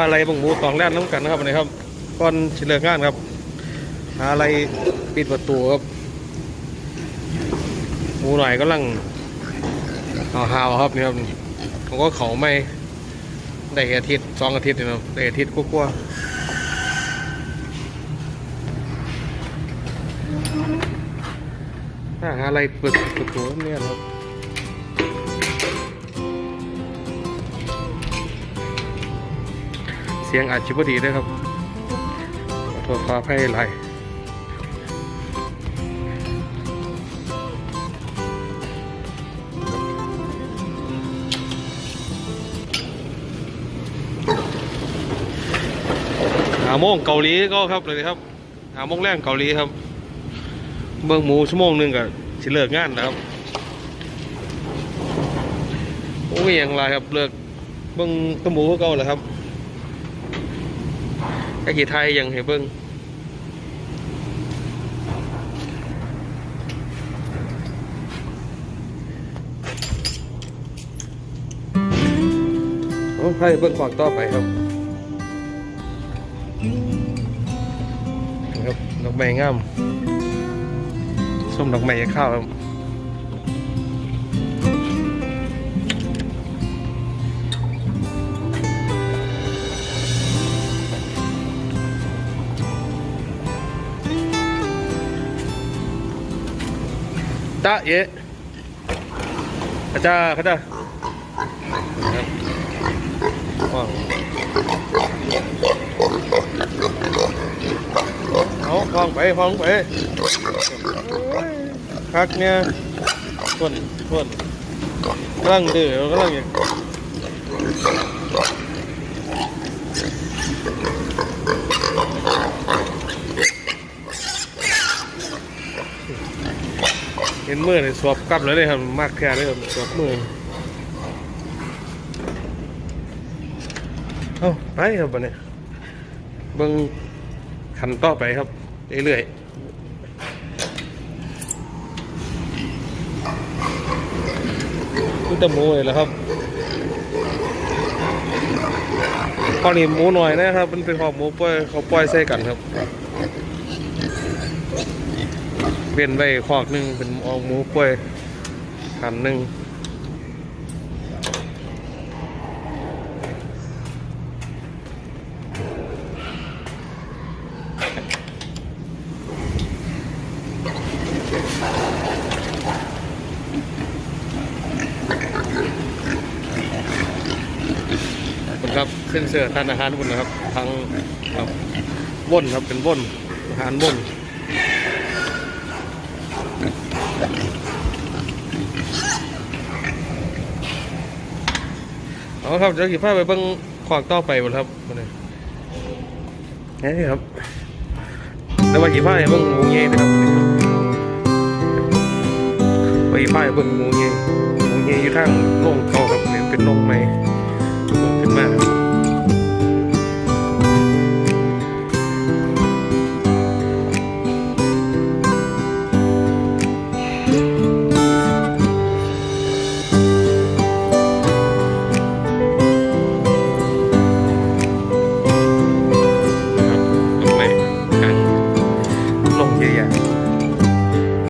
าอะไรบงหมูตองแล่นน้ำกันนะครับวันนี้ครับก่อนสิเลิกงานครับหาอะไรปิดประตูครับหมูหน่อยก็ลังหาวๆครับนี่ครับผมก็เขาไม่ได้อาทิตย์สองอาทิตย์นี่เนาะได้อาทิตย์กว่าๆหาอะไรเปิดประตูเนี่ยครับ เสียงอาจจะพอดีด้วยครับขอโทษขออภัยหลายหาโมงเกาหลีก็ครับเลยครับหาโมงแรกเกาหลีครับ เบิ่งหมูชั่วโมงหนึ่งกับสิเลิกงานนะครับโอ้ยอย่างไรครับเลิกเบิ่งตัวหมูก็เก่าแหละครับ ไอ้ขี่ไทยยังเห็นเบิ้งโอ้ไทยเบิ้งขว ตะเยะอาจารย์เขาจะครับว้าเอาฟังไปฟองไปคักเนี่ยคนคนกำลังดื้อกำลังอย่าง เห็นมือเลยสวบกลับเลยเลยครับมากแค่เลยครับสวบมือเอาไปครับวันนี้เบิ่งขันต่อไปครับ เรื่อยๆนี่แต่หมูเลยแหละครับข้อนี้หมูหน่อยนะครับ มันเป็นขอบหมูปล่อยเขาปล่อยใส่กันครับ เป็นไว้คอกหนึ่งเป็นออกหมูปล่อยขันหนึ่งคุณครับเส้นเสือทานอาหารคุณนะครับทางครับว่นครับเป็นว่นอาหารว่น เอา ครับเดี๋ยวขี่ผ้าไปเบิ้งขวากต่อไปหมดครับมาเลยนี่ครับแล้วมาขี่ผ้าไปเบิ้งงูเงี้ยนะครับไปขี่ผ้าไปเบิ้งงูเงี้ยงูเงี้ยอยู่ทางโล่งเก่าครับเนี่ยเป็นโล่งใหม่ขึ้นมา